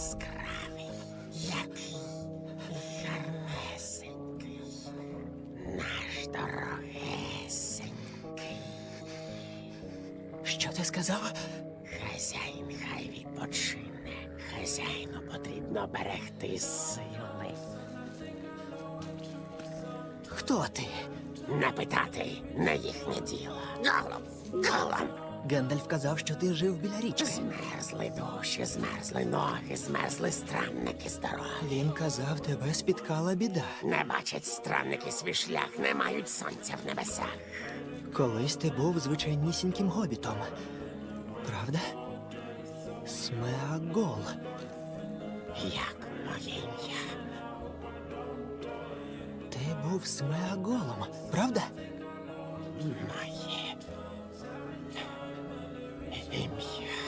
яскравий, який гарнесенький, наш дорогесенький. Що ти сказав? Хазяїн хай відпочине. Хазяїну потрібно берегти сили. Хто ти? Не питати не їхнє діло. Голом, голом. Гендальф казав, що ти жив біля річки. Змерзли душі, змерзли ноги, змерзли странники з дороги. Він казав, тебе спіткала біда. Не бачать странники свій шлях, не мають сонця в небесах. Колись ти був звичайнісіньким гобітом. Правда? Смеагол. Як моє ім'я. Ти був Смеаголом, правда? Emir.